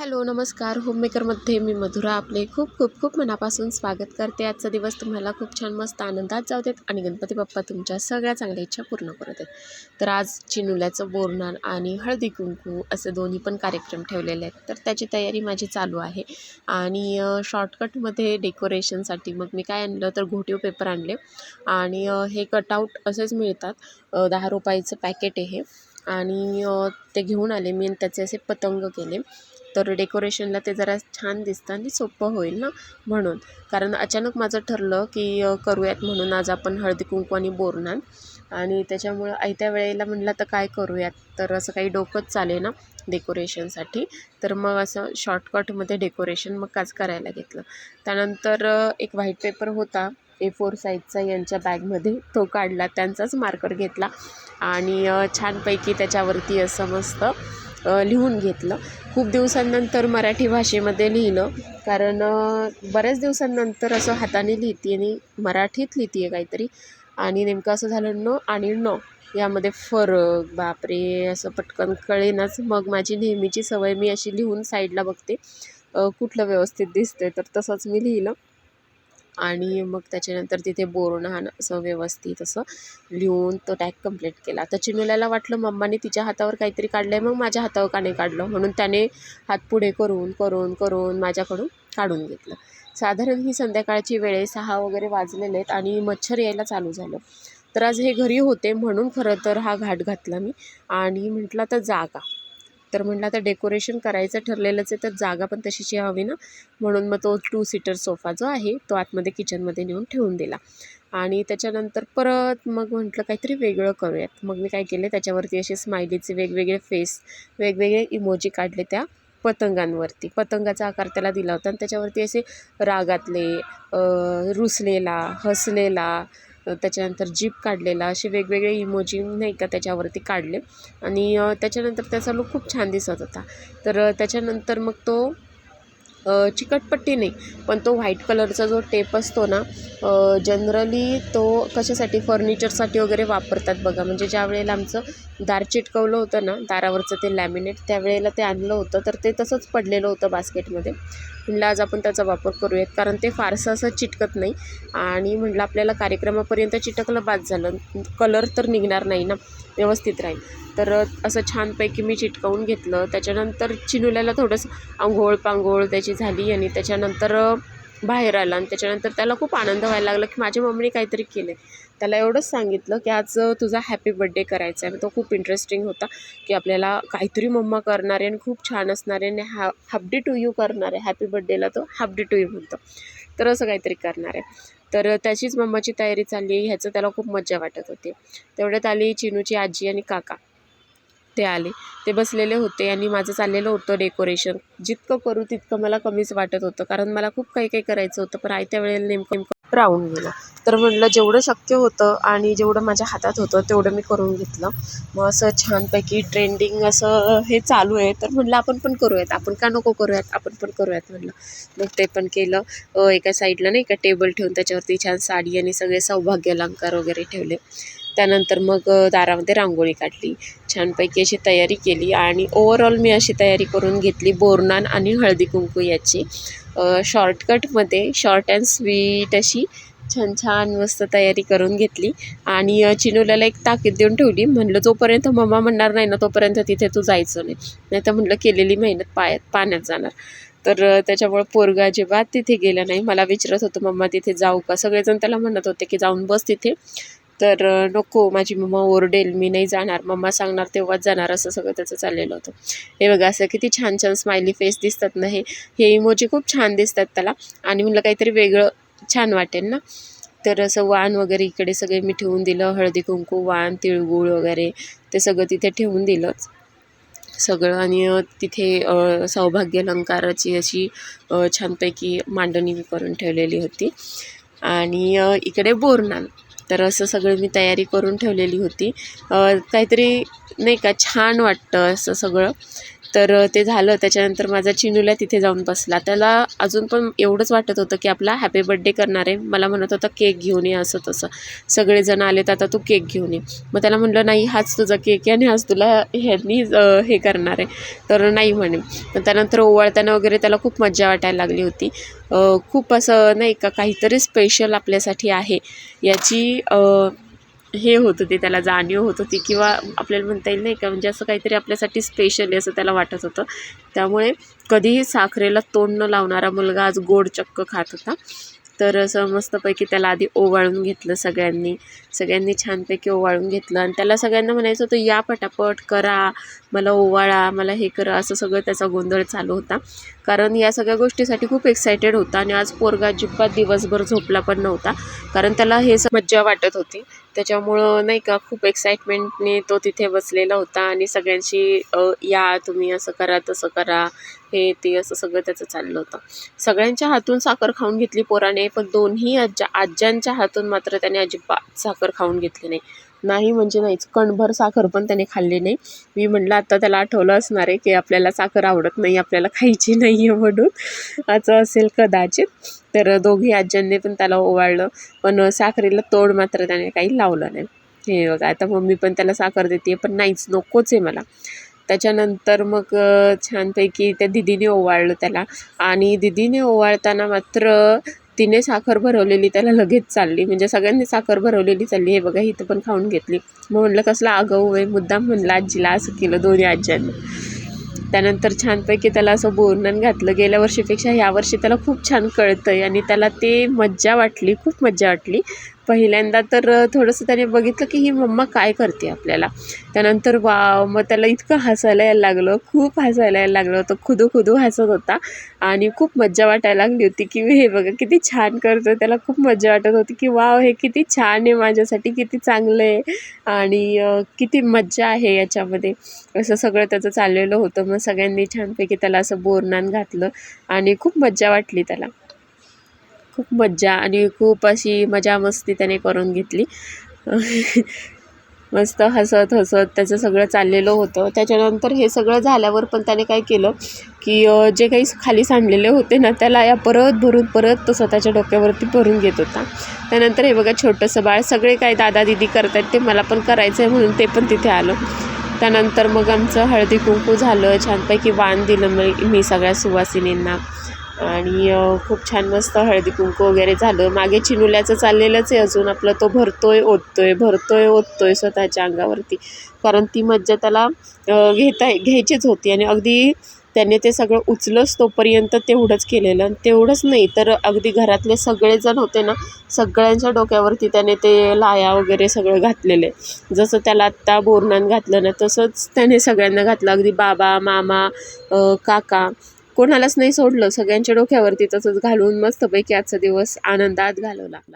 Hello नमस्कार. होममेकरमध्ये मी मधुरा. आपले खूप खूप खूप मनापासून स्वागत करते. आजचा दिवस तुम्हाला खूप छान मस्त आनंदात जाऊ देत आणि गणपती बाप्पा तुमच्या सगळ्या चांगल्या इच्छा पूर्ण करत आहेत तर आज चिनुल्याचं बोरणार आणि हळदी कुंकू असे दोन्ही पण कार्यक्रम ठेवलेले आहेत. तर त्याची तयारी माझी चालू आहे. आणि शॉर्टकटमध्ये डेकोरेशनसाठी मग मी काय आणलं तर घोटीव पेपर आणले. आणि हे कटआउट असेच मिळतात. दहा रुपयाचं पॅकेट आहे हे. आणि ते घेऊन आले. मी त्याचे असे पतंग केले. तर डेकोरेशनला ते जरा छान दिसतं आणि सोपं होईल ना म्हणून. कारण अचानक माझं ठरलं की करूयात म्हणून. आज आपण हळदी कुंकू आणि बोरणार आणि त्याच्यामुळं आयत्या वेळेला म्हटलं तर काय करूयात? तर असं काही डोकंच चाले ना डेकोरेशनसाठी. तर मग असं शॉर्टकटमध्ये डेकोरेशन मग काच करायला घेतलं. त्यानंतर एक व्हाईट पेपर होता. ए फोर साईजचा यांच्या बॅगमध्ये. तो काढला. त्यांचाच मार्कर घेतला. आणि छानपैकी त्याच्यावरती असं मस्त लिहून घेतलं. खूप दिवसांनंतर मराठी भाषेमध्ये लिहिलं. कारण बऱ्याच दिवसांनंतर असं हाताने लिहिते आणि मराठीत लिहिते आहे काहीतरी. आणि नेमकं असं झालं न आणि न. यामध्ये फरक बापरे असं पटकन कळेनाच. मग माझी नेहमीची सवय मी अशी लिहून साईडला बघते. कुठलं व्यवस्थित दिसते तर तसंच मी लिहिलं. आणि मग त्याच्यानंतर तिथे बोरनहाण असं व्यवस्थित असं लिहून तो टॅग कंप्लीट केला. तर चिनुल्याला वाटलं मम्माने तिच्या हातावर काहीतरी काढलं आहे मग माझ्या हातावर का नाही काढलं? म्हणून त्याने हात पुढे करून करून करून माझ्याकडून काढून घेतलं. साधारण ही संध्याकाळची वेळ सहा वगैरे वाजलेले आहेत आणि मच्छर यायला चालू झालं. तर आज हे घरी होते म्हणून खरं तर हा घाट घातला मी. आणि म्हटलं तर जागा तर म्हटलं आता डेकोरेशन करायचं ठरलेलंच आहे तर जागा पण तशीची हवी ना? म्हणून मग तो टू सीटर सोफा जो आहे तो आतमध्ये किचनमध्ये नेऊन ठेवून दिला. आणि त्याच्यानंतर परत मग म्हटलं काहीतरी वेगळं करूयात. मग मी काय केले त्याच्यावरती असे स्माइलीचे वेगवेगळे फेस वेगवेगळे इमोजी काढले त्या पतंगांवरती. पतंगाचा आकार त्याला दिला होता आणि त्याच्यावरती असे रागातले रुसलेला हसलेला त्याच्यानंतर जीप काढलेला असे वेगवेगळे इमोजी नाही का त्याच्यावरती काढले. आणि त्याच्यानंतर त्याचा लुक खूप छान दिसत होता. तर त्याच्यानंतर मग तो चिकटपट्टी नाही पण तो व्हाईट कलरचा जो टेप असतो ना जनरली तो कशासाठी फर्निचरसाठी वगैरे वापरतात बघा. म्हणजे ज्या वेळेला आमचं दार चिटकवलं होतं ना दारावरचं ते लॅमिनेट त्यावेळेला ते आणलं होतं तर ते तसंच पडलेलं होतं बास्केटमध्ये म्हटलं आज आपण त्याचा वापर करूयात. कारण ते फारसं असं चिटकत नाही. आणि म्हटलं आपल्याला कार्यक्रमापर्यंत चिटकलं बाद झालं. कलर तर निघणार नाही ना. व्यवस्थित राहील. तर असं छानपैकी मी चिटकवून घेतलं. त्याच्यानंतर चिनुल्याला थोडंसं आंघोळ पांघोळ त्याची झाली आणि त्याच्यानंतर बाहेर आला आणि त्याच्यानंतर त्याला खूप आनंद व्हायला लागला की माझ्या मम्मीने काहीतरी केलं आहे त्याला एवढंच सांगितलं की आज तुझा हॅपी बड्डे करायचा आहे. तो खूप इंटरेस्टिंग होता की आपल्याला काहीतरी मम्मा करणार आहे आणि खूप छान असणार आहे आणि हॅ हॅपडी टू यू करणार. आहे हॅपी बड्डेला तो हॅपडी टू यू म्हणतो. तर असं काहीतरी करणार आहे. तर त्याचीच मम्माची तयारी चालली आहे. ह्याचं त्याला खूप मज्जा वाटत होती. तेवढ्यात आली चिनूची आजी आणि काका. ते आले. ते बसलेले होते आणि माझं चाललेलं होतं डेकोरेशन जितकं करू तितकं मला कमीच वाटत होतं. कारण मला खूप काही काही करायचं होतं पण आयत्या वेळेला नेमकं नेमकं राहून गेलं. तर म्हटलं जेवढं शक्य होतं आणि जेवढं माझ्या हातात होतं तेवढं मी करून घेतलं. मग असं छानपैकी ट्रेंडिंग असं हे चालू आहे. तर म्हटलं आपण पण करूयात. आपण का नको करूयात? आपण पण करूयात म्हटलं मग ते पण केलं. एका साईडला नाही का टेबल ठेवून त्याच्यावरती छान साडी आणि सगळे सौभाग्य अलंकार वगैरे ठेवले. त्यानंतर मग दारामध्ये रांगोळी काढली. छानपैकी अशी तयारी केली आणि ओवरऑल मी अशी तयारी करून घेतली बोरनान आणि हळदी कुंकू याची. शॉर्टकटमध्ये शॉर्ट अँड स्वीट अशी छान छान मस्त तयारी करून घेतली. आणि अ, एक ताकीद देऊन ठेवली. म्हणलं जोपर्यंत मम्मा म्हणणार नाही ना तोपर्यंत तिथे तू जायचं नाही. नाही तर म्हटलं केलेली मेहनत पायात पाण्यात जाणार. तर त्याच्यामुळं पोरगा अजिबात तिथे गेला नाही. मला विचारत होतं मम्मा तिथे जाऊ का? सगळेजण त्याला म्हणत होते की जाऊन बस तिथे. तर नको माझी मम्मा ओरडेल मी नाही जाणार. मम्मा सांगणार तेव्हाच जाणार असं सगळं त्याचं चाललेलं होतं. हे बघा असं किती छान छान स्माइली फेस दिसतात ना हे. हे इमोजी खूप छान दिसतात त्याला. आणि म्हटलं काहीतरी वेगळं छान वाटेल ना? तर असं वाण वगैरे इकडे सगळे मी ठेवून दिलं. हळदी कुंकू वाण तिळगुळ वगैरे ते सगळं तिथे ठेवून दिलंच सगळं आणि तिथे सौभाग्य अलंकाराची अशी छानपैकी मांडणी मी करून ठेवलेली होती. आणि इकडे बोरनान तर असं सगळं मी तयारी करून ठेवलेली होती. काहीतरी नाही का छान वाटतं असं सगळं. तर ते झालं. त्याच्यानंतर माझा चिनूला तिथे जाऊन बसला. त्याला अजून पण एवढंच वाटत होतं की आपला हॅपी बड्डे करणार आहे. मला म्हणत होता केक घेऊन ये असं तसं. सगळेजण आले तर आता तू केक घेऊन ये. मग त्याला म्हटलं नाही हाच तुझा केक आहे आणि आज तुला ह्यांनी हे करणार आहे. तर नाही म्हणे. पण त्यानंतर ओवाळताना वगैरे त्याला खूप मज्जा वाटायला लागली होती. खूप असं नाही का काहीतरी स्पेशल आपल्यासाठी आहे. याची हे होत होती त्याला जाणीव होत होती किंवा आपल्याला म्हणता येईल नाही का? म्हणजे असं काहीतरी आपल्यासाठी स्पेशली असं त्याला वाटत होतं. त्यामुळे कधीही साखरेला तोंड न लावणारा मुलगा आज गोड चक्क खात होता. तर असं मस्तपैकी त्याला आधी ओवाळून घेतलं सगळ्यांनी. सगळ्यांनी छानपैकी ओवाळून घेतलं. आणि त्याला सगळ्यांना म्हणायचं होतं या पटापट करा मला ओवाळा मला हे करा असं सगळं त्याचा गोंधळ चालू होता. कारण या सगळ्या गोष्टीसाठी खूप एक्सायटेड होता आणि आज पोरगा अजिबात दिवसभर झोपला पण नव्हता. कारण त्याला हे मज्जा वाटत होती. त्याच्यामुळं नाही का खूप एक्साइटमेंटने तो तिथे बसलेला होता आणि सगळ्यांशी या तुम्ही असं करा तसं करा. हे ते असं सगळं त्याचं चाललं होतं. सगळ्यांच्या हातून साखर खाऊन घेतली पोराने पण दोन्ही आज्जा आज्जांच्या हातून मात्र त्याने अजिबात साखर खाऊन घेतली नाही. नाही म्हणजे नाहीच कणभर साखर पण त्याने खाल्ली नाही. मी म्हटलं आता त्याला आठवलं असणार आहे की आपल्याला साखर आवडत नाही आपल्याला खायची नाही आहे म्हणून. असं असेल कदाचित. तर दोघी आज्यांनी पण त्याला ओवाळलं. पण साखरेला तोड मात्र त्याने काही लावलं नाही. हे बघा आता मम्मी पण त्याला साखर देते पण नाहीच नकोच आहे मला. त्याच्यानंतर मग छानपैकी त्या दिदीने ओवाळलं त्याला. आणि दिदीने ओवाळताना मात्र तिने साखर भरवलेली त्याला लगेच चालली. म्हणजे सगळ्यांनी साखर भरवलेली चालली. हे बघा इथं पण खाऊन घेतली. मग म्हटलं कसलं आगाऊ आहे. मुद्दाम म्हणलं आजीला असं केलं दोन्ही आज्यांनी. त्यानंतर छानपैकी त्याला असं बोरणं घातलं. गेल्या वर्षीपेक्षा ह्यावर्षी त्याला खूप छान कळतं आहे आणि त्याला ते मज्जा वाटली खूप मज्जा वाटली. पहिल्यांदा तर थोडंसं त्याने बघितलं की ही मम्मा काय करते आपल्याला. त्यानंतर वाव मग त्याला इतकं हसायला यायला लागलं खूप हसायला यायला लागलं होतं खुदू खुदू हसत होता. आणि खूप मज्जा वाटायला लागली होती की हे बघा किती छान करतो त्याला खूप मज्जा वाटत होती की वाव हे किती छान आहे माझ्यासाठी किती चांगलं आहे. आणि किती मज्जा आहे याच्यामध्ये. असं सगळं त्याचं चाललेलं होतं. मग सगळ्यांनी छानपैकी त्याला असं बोरनान घातलं आणि खूप मज्जा वाटली त्याला. खूप मज्जा आणि खूप अशी मजा मस्ती त्याने करून घेतली. मस्त हसत हसत त्याचं सगळं चाललेलं होतं. त्याच्यानंतर हे सगळं झाल्यावर पण त्याने काय केलं की जे काही खाली सांडलेले होते ना त्याला या परत भरून परत तो स्वतःच्या डोक्यावरती भरून घेत होता. त्यानंतर हे बघा छोटंसं बाळ सगळे काय दादा दिदी करतात ते मला पण करायचं आहे म्हणून ते पण तिथे आलं. त्यानंतर मग आमचं हळदी कुंकू झालं छानपैकी वाण दिलं मी मी सगळ्या सुवासिनींना. आणि खूप छान मस्त हळदी कुंकू वगैरे झालं. मागे चिनुल्याचं चाललेलंच आहे अजून. आपलं तो भरतोय ओततोय भरतोय ओततोय स्वतःच्या अंगावरती. कारण ती मज्जा त्याला घेता घ्यायचीच होती. आणि अगदी त्याने ते सगळं उचलंच तोपर्यंत तेवढंच केलेलं. आणि तेवढंच नाही तर अगदी घरातले सगळेजण होते ना सगळ्यांच्या डोक्यावरती त्याने ते लाया वगैरे सगळं घातलेलं आहे. जसं त्याला आत्ता बोरणान घातलं ना तसंच त्याने सगळ्यांना घातलं. अगदी बाबा मामा काका. कोणालाच नाही सोडलं. सगळ्यांच्या डोक्यावरती तसंच घालून मस्तपैकी आजचा दिवस आनंदात घालवला.